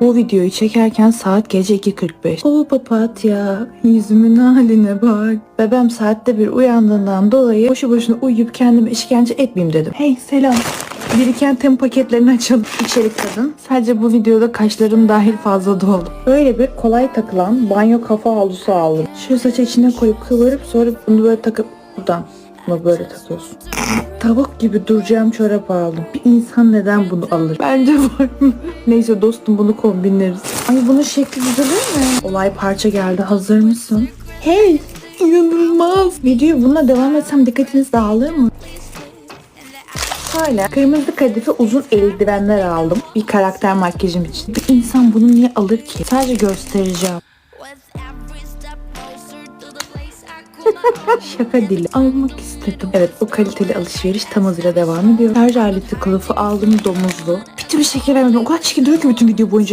Bu videoyu çekerken saat gece 2.45. O papatya, yüzümün haline bak. Bebem saatte bir uyandığından dolayı boşu boşuna uyuyup kendime işkence etmeyeyim dedim. Hey selam. Biriken tem paketlerini açalım. İçerik kadın. Sadece bu videoda kaşlarım dahil fazla doldu. Böyle bir kolay takılan banyo kafa havlusu aldım. Şu saçı içine koyup kıvırıp sonra bunu böyle takıp buradan bunu böyle takıyorsun. Tavuk gibi duracağım çorap aldım. Bir insan neden bunu alır? Bence var mı? Neyse dostum bunu kombinleriz. Ay bunun şekli düzelir mi? Olay parça geldi. Hazır mısın? Hey! İnanılmaz. Videoyu bununla devam etsem dikkatiniz dağılır mı? Şöyle kırmızı kadife uzun eldivenler aldım. Bir karakter makyajım için. Bir insan bunu niye alır ki? Sadece göstereceğim. Şaka dili almak istedim. Evet bu kaliteli alışveriş tam hızıyla devam ediyor. Şarj aleti kılıfı aldım domuzlu. Bitti bir şeker vermedim. O kadar çirkin duruyor ki bütün video boyunca.